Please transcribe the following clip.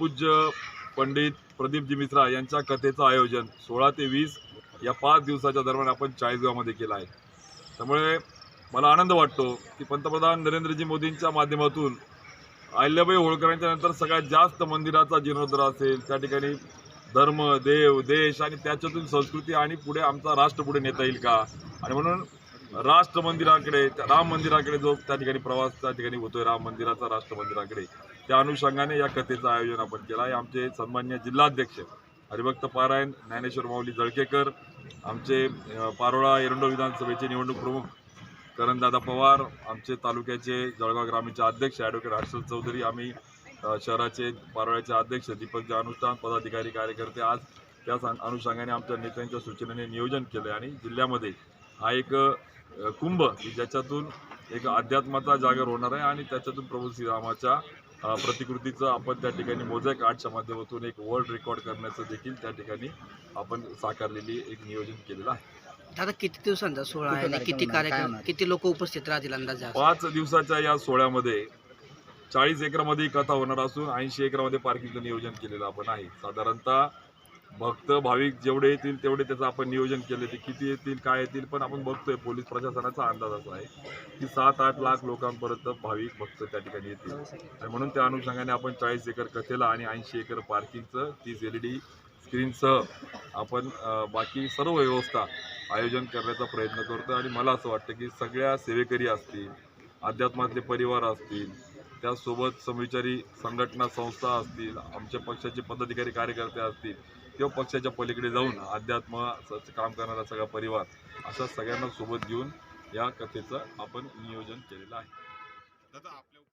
परमपूज्य पंडित प्रदीपजी मिश्रा यांच्या कथेचं आयोजन सोळा ते वीस या पाच दिवसाच्या दरम्यान आपण चाळीसगावमध्ये केलं आहे. त्यामुळे मला आनंद वाटतो की पंतप्रधान नरेंद्रजी मोदींच्या माध्यमातून अहिल्याबाई होळकरांच्या नंतर सगळ्यात जास्त मंदिराचा जीर्णोद्धार असेल त्या ठिकाणी धर्म देव देश आणि त्याच्यातून संस्कृती आणि पुढे आमचा राष्ट्र पुढे नेता येईल का? आणि म्हणून राष्ट्र मंदिराकडे त्या राम मंदिराकडे जो त्या ठिकाणी प्रवास त्या ठिकाणी होतोय राम मंदिराचा राष्ट्र मंदिराकडे त्या अनुषंगाने या कथेचं आयोजन आपण केलं आहे. आमचे सन्मान्य जिल्हाध्यक्ष हरिभक्त पारायण ज्ञानेश्वर माऊली जळकेकर आमचे पारोळा एरंडो विधानसभेचे निवडणूक प्रमुख करणदादा पवार आमचे तालुक्याचे जळगाव ग्रामीणचे अध्यक्ष ॲडव्होकेट हर्षल चौधरी आम्ही शहराचे पारोळ्याचे अध्यक्ष दीपक अनुष्ठान पदाधिकारी कार्यकर्ते आज त्या अनुषंगाने आमच्या नेत्यांच्या सूचनेने नियोजन केलं आणि जिल्ह्यामध्ये हा एक कुंभ ज्याच्यातून एक अध्यात्माचा जागर होणार आहे आणि त्याच्यातून प्रभू श्रीरामाच्या प्रतिकृतीचं आपण त्या ठिकाणी मोझॅक आर्टच्या माध्यमातून एक वर्ल्ड रेकॉर्ड करण्याचं देखील त्या ठिकाणी आपण साकारलेली एक नियोजन केलेलं आहे दादा किती दिवसांचा सोहळा आहे किती कार्यक्रम? किती लोक उपस्थित राहतील अंदाजे? पाच दिवसाच्या या सोहळ्यामध्ये चाळीस एकरामध्ये ही कथा होणार असून ऐंशी एकरामध्ये पार्किंगचं नियोजन केलेलं आपण आहे साधारणतः भक्त भाविक जेवढे येतील तेवढे त्याचं आपण नियोजन केले ते किती येतील काय येतील पण आपण बघतोय पोलीस प्रशासनाचा अंदाज असा आहे की सात आठ लाख लोकांपर्यंत भाविक भक्त त्या ठिकाणी येतील. आणि म्हणून त्या अनुषंगाने आपण चाळीस एकर कथेला आणि ऐंशी एकर पार्किंगचं तीस एल ई डी स्क्रीनसह आपण बाकी सर्व व्यवस्था आयोजन करण्याचा प्रयत्न करतो आणि मला असं वाटतं की सगळ्या सेवेकरी असतील अध्यात्मातले परिवार असतील त्यासोबत समविचारी संघटना संस्था असतील आमच्या पक्षाचे पदाधिकारी कार्यकर्ते असतील किंवा पक्षाच्या पलीकडे जाऊन अध्यात्म काम करणारा सगळा परिवार अशा सगळ्यांना सोबत घेऊन या कथेचं आपण नियोजन केलेलं आहे. दादा आपल्या